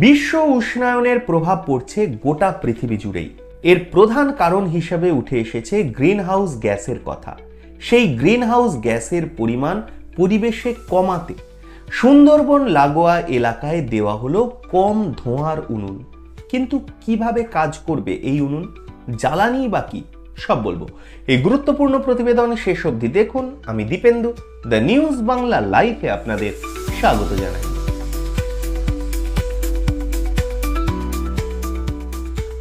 বিশ্ব উষ্ণায়নের প্রভাব পড়ছে গোটা পৃথিবী জুড়েই। এর প্রধান কারণ হিসেবে উঠে এসেছে গ্রিনহাউস গ্যাসের কথা। সেই গ্রিনহাউস গ্যাসের পরিমাণ পরিবেশে কমাতে। সুন্দরবন লাগোয়া এলাকায় দেওয়া হলো কম ধোঁয়ার উনুন। কিন্তু কীভাবে কাজ করবে এই উনুন? জ্বালানি বা কি? সব বলব। এই গুরুত্বপূর্ণ প্রতিবেদন শেষ অবধি দেখুন। আমি দীপেন্দু, দ্য নিউজ বাংলা লাইভে আপনাদের স্বাগত জানাই।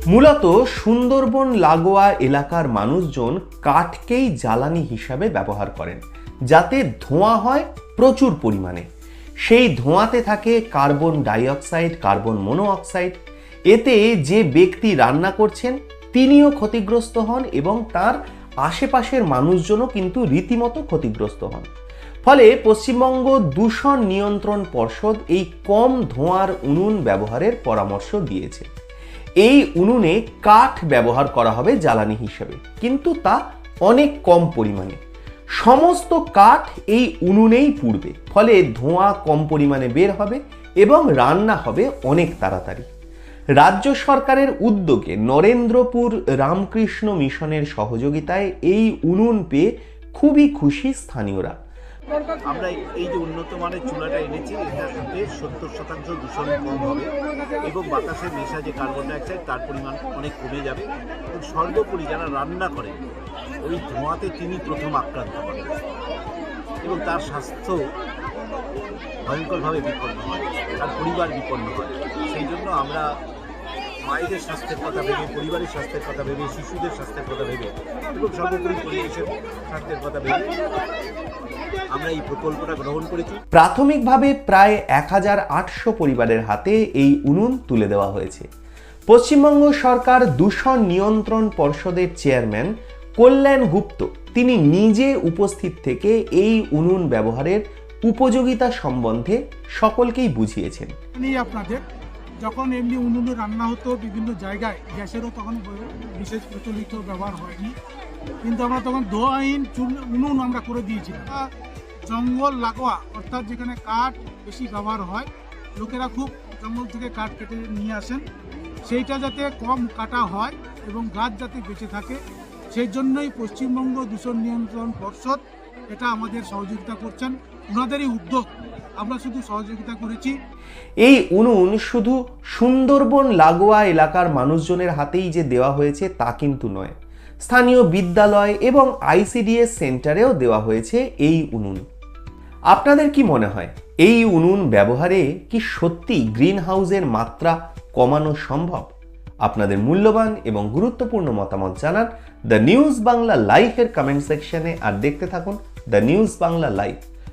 মূলত সুন্দরবন লাগোয়া এলাকার মানুষজন কাঠকেই জ্বালানি হিসাবে ব্যবহার করেন, যাতে ধোঁয়া হয় প্রচুর পরিমাণে। সেই ধোঁয়াতে থাকে কার্বন ডাইঅক্সাইড, কার্বন মনোঅক্সাইড। এতে যে ব্যক্তি রান্না করছেন, তিনিও ক্ষতিগ্রস্ত হন এবং তার আশেপাশের মানুষজনও কিন্তু রীতিমতো ক্ষতিগ্রস্ত হন। ফলে পশ্চিমবঙ্গ দূষণ নিয়ন্ত্রণ পর্ষদ এই কম ধোঁয়ার উনুন ব্যবহারের পরামর্শ দিয়েছে। এই উনুনে কাঠ ব্যবহার করা হবে জ্বালানি হিসেবে। কিন্তু তা অনেক কম পরিমাণে। সমস্ত কাঠ এই উনুনেই পুড়বে, ফলে ধোঁয়া কম পরিমাণে বের হবে এবং রান্না হবে অনেক তাড়াতাড়ি। রাজ্য সরকারের উদ্যোগে নরেন্দ্রপুর রামকৃষ্ণ মিশনের সহযোগিতায় এই উনুন পেয়ে খুবই খুশি স্থানীয়রা। আমরা এই যে উন্নত মানের চুলাটা এনেছি এটাতে সত্তর শতাংশ দূষণ কম হবে এবং বাতাসে মেশা যে কার্বন ডাইঅক্সাইড, তার পরিমাণ অনেক কমে যাবে। এবং সর্বোপরি যারা রান্না করেন ওই ধোঁয়াতে তিনি প্রথম আক্রান্ত হন। এবং তার স্বাস্থ্য ভয়ঙ্করভাবে বিপন্ন হয়, তার পরিবার বিপন্ন হয়। সেই জন্য আমরা মায়েদের স্বাস্থ্যের কথা ভেবে পরিবারের স্বাস্থ্যের কথা ভেবে শিশুদের স্বাস্থ্যের কথা ভেবে এবং সর্বোপরি পরিবেশের স্বাস্থ্যের কথা ভেবে আমরা এই প্রকল্পটা গ্রহণ করেছি। প্রাথমিকভাবে প্রায় এক হাজার আটশো পরিবারের হাতে এই উনুন তুলে দেওয়া হয়েছে। পশ্চিমবঙ্গ সরকার দূষণ নিয়ন্ত্রণ পর্ষদের চেয়ারম্যান কল্যাণ গুপ্ত তিনি নিজে উপস্থিত থেকে এই উনুন ব্যবহারের উপযোগিতা সম্বন্ধে সকলকেই বুঝিয়েছেন। আপনাদের যখন এমনি উনুনে রান্না হতো বিভিন্ন জায়গায়, গ্যাসেরও তখন বিশেষ প্রচলিত ব্যবহার হয়নি। কিন্তু আমরা তখন ধোয়াহীন চুল, উনুন আমরা করে আর জঙ্গল লাগোয়া, অর্থাৎ যেখানে কাঠ বেশি ব্যবহার হয়, লোকেরা খুব জঙ্গল থেকে কাঠ কেটে নিয়ে আসেন। সেইটা যাতে কম কাটা হয় এবং গাছ যাতে বেঁচে থাকে, সেই জন্যই পশ্চিমবঙ্গ দূষণ নিয়ন্ত্রণ পর্ষদ এটা আমাদের সহযোগিতা করছেন। ওনাদেরই উদ্যোগ আমরা শুধু সহযোগিতা করেছি। এই উনুন শুধু সুন্দরবন লাগোয়া এলাকার মানুষজনের হাতেই যে দেওয়া হয়েছে তা কিন্তু নয়। স্থানীয় বিদ্যালয় এবং আইসিডিএস সেন্টারেও দেওয়া হয়েছে এই উনুন। আপনাদের কি মনে হয়, এই উনুন ব্যবহারে কি সত্যি গ্রিন হাউসের মাত্রা কমানো সম্ভব? আপনাদের মূল্যবান এবং গুরুত্বপূর্ণ মতামত জানান দ্য নিউজ বাংলা লাইভের কমেন্ট সেকশনে আর দেখতে থাকুন দ্য নিউজ বাংলা লাইভ